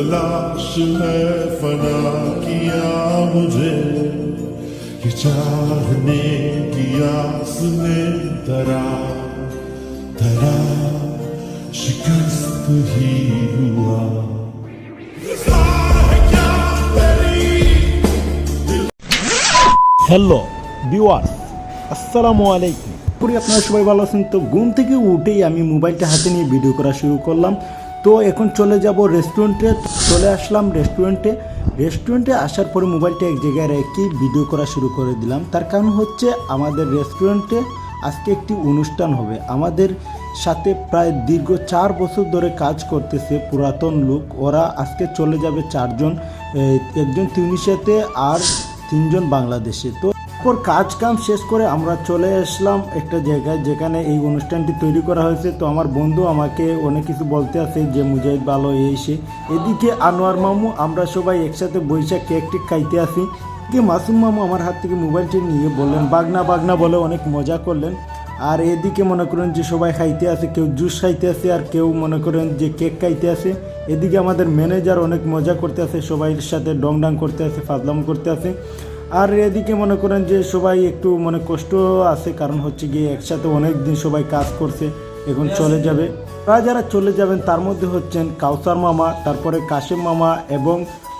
तलाश है फना किया मुझे ये चाहने की आस ने तरा तरा शिकस्त ही हुआ হ্যালো ভিউয়ার্স আসসালামু আলাইকুম করি আপনারা সবাই ভালো আছেন তো ঘুম থেকে উঠেই আমি মোবাইলটা হাতে নিয়ে ভিডিও করা শুরু করলাম তো এখন চলে যাব রেস্টুরেন্টে চলে আসলাম রেস্টুরেন্টে রেস্টুরেন্টে আসার পরে মোবাইলটা এক জায়গায় রেখে ভিডিও করা শুরু করে দিলাম। তার কারণ হচ্ছে আমাদের রেস্টুরেন্টে আজকে একটি অনুষ্ঠান হবে। আমাদের সাথে প্রায় দীর্ঘ চার বছর ধরে কাজ করতেছে পুরাতন লোক। ওরা আজকে চলে যাবে চারজন একজন তিউনিশিয়াতে আর তিনজন বাংলাদেশে তো তারপর কাজ কাম শেষ করে আমরা চলে আসলাম একটা জায়গায় যেখানে এই অনুষ্ঠানটি তৈরি করা হয়েছে। তো আমার বন্ধু আমাকে অনেক কিছু বলতে আছে যে মুজাহিদ ভালো এই সে এদিকে আনোয়ার মামু, আমরা সবাই একসাথে বৈশাখ কেক টেক খাইতে আসি। কি মাসুম মামু আমার হাত থেকে মোবাইলটি নিয়ে বললেন, বাগনা বাগনা বলে অনেক মজা করলেন। আর এদিকে মনে করেন যে সবাই খাইতে আসে, কেউ জুস খাইতে আসে আর কেউ মনে করেন যে কেক খাইতে আসে। এদিকে আমাদের ম্যানেজার অনেক মজা করতে আসে সবাইয়ের সাথে ডং ডাং করতে আসে, ফাজলাম করতে আসে। আর এদিকে মনে করেন যে সবাই একটু মানে কষ্ট আছে কারণ হচ্ছে গিয়ে একসাথে অনেক দিন সবাই কাজ করছে এখন চলে যাবে। তারা যারা চলে যাবেন তার মধ্যে হচ্ছেন কাউসার মামা তারপরে কাশেম মামা এবং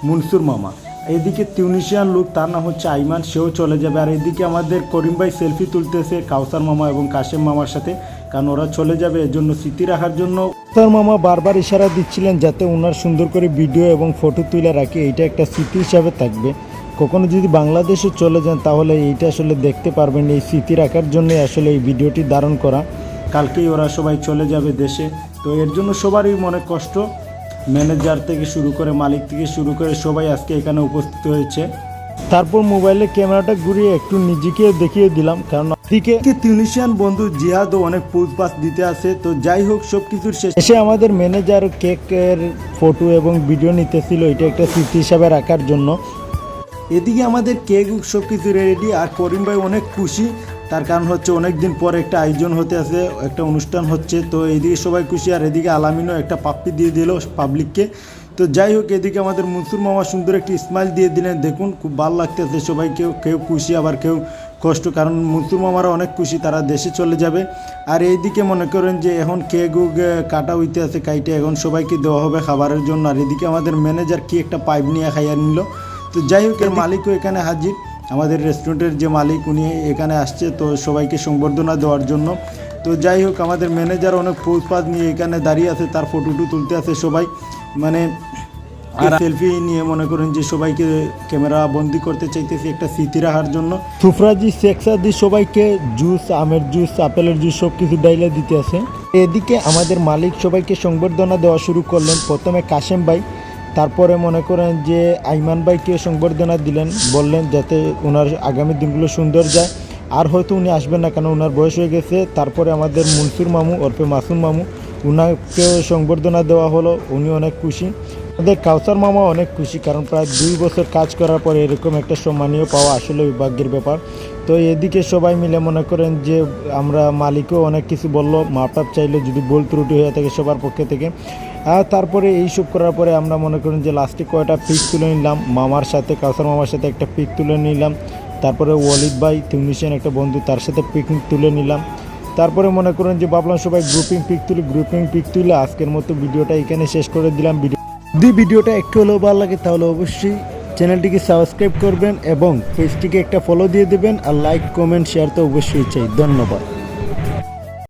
মনসুর মামা। এদিকে তিউনিশিয়ান লোক তার নাম হচ্ছে আইমান সেও চলে যাবে। আর এদিকে আমাদের করিম ভাই সেলফি তুলতেছে কাউসার মামা এবং কাশেম মামার সাথে কারণ ওরা চলে যাবে এর জন্য স্মৃতি রাখার জন্য। কাউসার মামা বারবার ইশারা দিচ্ছিলেন যাতে ওনার সুন্দর করে ভিডিও এবং ফটো তুলে রাখে এইটা একটা স্মৃতি হিসাবে থাকবে। কখনো যদি বাংলাদেশে চলে যান, তাহলে এইটা আসলে দেখতে পারবেন, এই স্মৃতি রাখার জন্যই আসলে এই ভিডিওটি ধারণ করা। কালকেই ওরা সবাই চলে যাবে দেশে। তো এর জন্য সবারই মনে কষ্ট। ম্যানেজার থেকে শুরু করে মালিক থেকে শুরু করে সবাই আজকে এখানে উপস্থিত হয়েছে। তারপর মোবাইলে ক্যামেরাটা ঘুরিয়ে একটু নিজেকে দেখিয়ে দিলাম, কারণ দিকে তিউনিশিয়ান বন্ধু জিহাদও অনেক পুজপাস দিতে আছে তো যাই হোক সব কিছুর শেষ আমাদের ম্যানেজার কেকের ফটো এবং ভিডিও নিতেছিল। এটা একটা স্মৃতি হিসাবে রাখার জন্য। এদিকে আমাদের কেক সব কিছু রেডি আর করিম ভাই অনেক খুশি। তার কারণ হচ্ছে অনেক দিন পর একটা আয়োজন হতে আছে, একটা অনুষ্ঠান হচ্ছে। তো এইদিকে সবাই খুশি আর এদিকে আলামিনও একটা পাপ্পি দিয়ে দিল পাবলিককে তো যাই হোক, এদিকে আমাদের মনসুর মামা সুন্দর একটি স্মাইল দিয়ে দিলেন। দেখুন, খুব ভালো লাগতেছে সবাই। কেউ কেউ খুশি, আবার কেউ কষ্ট। কারণ মনসুর মামারা অনেক খুশি, তারা দেশে চলে যাবে। আর এইদিকে মনে করেন যে এখন কেক কাটা হইতে আছে, কাইটে। এখন সবাইকে দেওয়া হবে খাবারের জন্য। আর এদিকে আমাদের ম্যানেজার কি একটা পাইপ নিয়ে খাইয়া নিল। তো যাই হোক, এর মালিকও এখানে হাজির। আমাদের রেস্টুরেন্টের যে মালিক, উনি এখানে আসছে, তো সবাইকে সংবর্ধনা দেওয়ার জন্য। তো যাই হোক, আমাদের ম্যানেজার অনেক পোজপাত নিয়ে এখানে দাঁড়িয়ে আছে, তার ফটোটু তুলতে আছে সবাই। মানে আর সেলফি নিয়ে মনে করেন যে সবাইকে ক্যামেরা বন্দি করতে চাইতেছি একটা স্মৃতি রাখার জন্য। সুফরাজি শেখসাদি সবাইকে জুস আমের জুস আপেলের জুস সব কিছু ডাইলে দিতে আছে। এদিকে আমাদের মালিক সবাইকে সংবর্ধনা দেওয়া শুরু করলেন। প্রথমে কাশেম ভাই তারপরে মনে করেন যে আইমান ভাইকে সংবর্ধনা দিলেন, বললেন যাতে ওনার আগামী দিনগুলো সুন্দর যায়। আর হয়তো উনি আসবেন না কেন ওনার বয়স হয়ে গেছে। তারপরে আমাদের মনসুর মামু ওরফে মাসুম মামু উনাকেও সংবর্ধনা দেওয়া হলো, উনি অনেক খুশি। আমাদের কাউসার মামা অনেক খুশি, কারণ প্রায় দুই বছর কাজ করার পরে এরকম একটা সম্মানীয় পাওয়া আসলে ভাগ্যের ব্যাপার। তো এদিকে সবাই মিলে মনে করেন যে আমরা মালিকও অনেক কিছু বলল, মাপটাপ চাইলে, যদি ভুল ত্রুটি হয়ে থাকে সবার পক্ষে থেকে। আর তারপরে এইসব করার পরে আমরা মনে করেন যে লাস্টে কয়টা পিক তুলে নিলাম, মামার সাথে, কাউসার মামার সাথে একটা পিক তুলে নিলাম। তারপরে ওয়ালিদ ভাই, তিউনিশিয়ান একটা বন্ধু, তার সাথে পিকনিক তুলে নিলাম। তারপরে মনে করেন যে ভাবলাম সবাই গ্রুপিং পিক তুলি গ্রুপিং পিক তুলে আজকের মতো ভিডিওটা এখানে শেষ করে দিলাম। ভিডিও যদি ভিডিওটা একটু হলেও ভালো লাগে, তাহলে অবশ্যই চ্যানেলটিকে সাবস্ক্রাইব করবেন এবং পেজটিকে একটা ফলো দিয়ে দেবেন আর লাইক কমেন্ট শেয়ার তো অবশ্যই চাই। ধন্যবাদ।